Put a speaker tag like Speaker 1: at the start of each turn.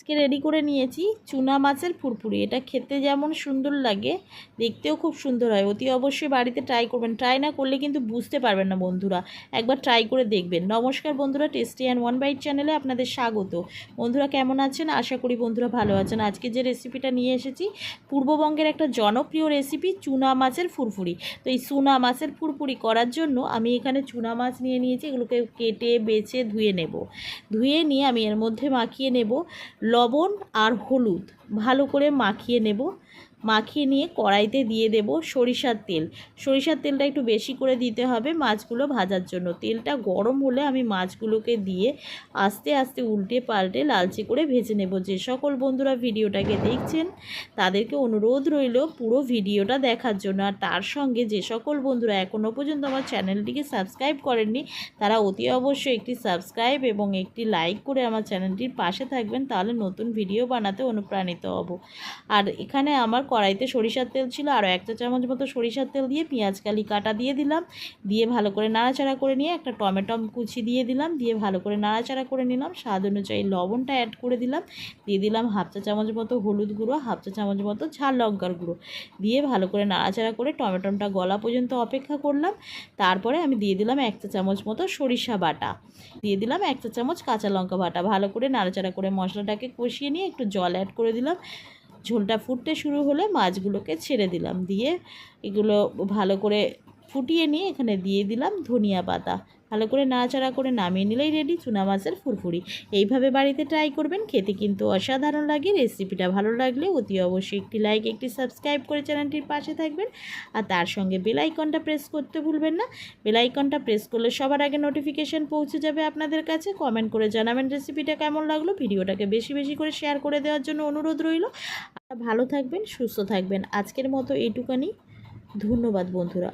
Speaker 1: আজকে রেডি করে নিয়েছি চুনা মাছের ফুরফুরি। এটা খেতে যেমন সুন্দর লাগে, দেখতেও খুব সুন্দর হয়। অতি অবশ্যই বাড়িতে ট্রাই করবেন। ট্রাই না করলে কিন্তু বুঝতে পারবেন না বন্ধুরা। একবার ট্রাই করে দেখবেন। নমস্কার বন্ধুরা টেস্টি অ্যান্ড ওয়ান বাইট চ্যানেলে আপনাদের স্বাগত। বন্ধুরা কেমন আছেন? আশা করি বন্ধুরা ভালো আছেন। আজকে যে রেসিপিটা নিয়ে এসেছি, পূর্ববঙ্গের একটা জনপ্রিয় রেসিপি চুনা মাছের ফুরফুরি। তো এই চুনা মাছের ফুরফুরি করার জন্য আমি এখানে চুনা মাছ নিয়ে নিয়েছি। এগুলোকে কেটে, বেছে, ধুয়ে নেব। ধুয়ে নিয়ে আমি এর মধ্যে মাখিয়ে নেব। লবণ আর হলুদ ভালো করে মাখিয়ে নেব। মাখিয়ে নিয়ে কড়াইতে দিয়ে দেব সরিষার তেল। সরিষার তেলটা একটু বেশি করে দিতে হবে মাছগুলো ভাজার জন্য। তেলটা গরম হলে আমি মাছগুলোকে দিয়ে আস্তে আস্তে উল্টে পাল্টে লালচে করে ভেজে নেব। যে সকল বন্ধুরা ভিডিওটাকে দেখছেন, তাদেরকে অনুরোধ রইল পুরো ভিডিওটা দেখার জন্য। আর তার সঙ্গে যে সকল বন্ধুরা এখনও পর্যন্ত আমার চ্যানেলটিকে সাবস্ক্রাইব করেননি, তারা অতি অবশ্যই একটি সাবস্ক্রাইব এবং একটি লাইক করে আমার চ্যানেলটির পাশে থাকবেন, তাহলে নতুন ভিডিও বানাতে অনুপ্রাণিত হব। আর এখানে আমার কড়াইতে সরিষার তেল ছিল, আরও এক চা চামচ মতো সরিষার তেল দিয়ে পেঁয়াজ কালি কাটা দিয়ে দিলাম। দিয়ে ভালো করে নাড়াচাড়া করে নিয়ে একটা টমেটো কুচি দিয়ে দিলাম। দিয়ে ভালো করে নাড়াচাড়া করে নিলাম। স্বাদ অনুযায়ী লবণটা অ্যাড করে দিলাম। দিয়ে দিলাম হাফ চা চামচ মতো হলুদ গুঁড়ো, হাফ চা চামচ মতো ঝাল লঙ্কার গুঁড়ো। দিয়ে ভালো করে নাড়াচাড়া করে টমেটোটা গলা পর্যন্ত অপেক্ষা করলাম। তারপরে আমি দিয়ে দিলাম এক চা চামচ মতো সরিষা বাটা। দিয়ে দিলাম এক চা চামচ কাঁচা লঙ্কা বাটা। ভালো করে নাড়াচাড়া করে মশলাটাকে কষিয়ে নিয়ে একটু জল অ্যাড করে দিলাম। ঝোলটা ফুটতে শুরু হলে মাছগুলোকে ছেড়ে দিলাম। দিয়ে এগুলো ভালো করে ফুটিয়ে নিয়ে এখানে দিয়ে দিলাম ধনিয়া পাতা। ভালো করে নাড়াচাড়া করে নামিয়ে নিলেই রেডি চুনা মাছের ফুরফুরি। এইভাবে বাড়িতে ট্রাই করবেন, খেতে কিন্তু অসাধারণ লাগে রেসিপিটা ভালো লাগলে অতি অবশ্যই একটি লাইক একটি সাবস্ক্রাইব করে চ্যানেলটির পাশে থাকবেন। আর তার সঙ্গে বেলাইকনটা প্রেস করতে ভুলবেন না। বেলাইকনটা প্রেস করলে সবার আগে নোটিফিকেশান পৌঁছে যাবে আপনাদের কাছে। কমেন্ট করে জানাবেন রেসিপিটা কেমন লাগল। ভিডিওটাকে বেশি বেশি করে শেয়ার করে দেওয়ার জন্য অনুরোধ রইল। ভালো থাকবেন, সুস্থ থাকবেন। আজকের মতো এইটুকানি। ধন্যবাদ বন্ধুরা।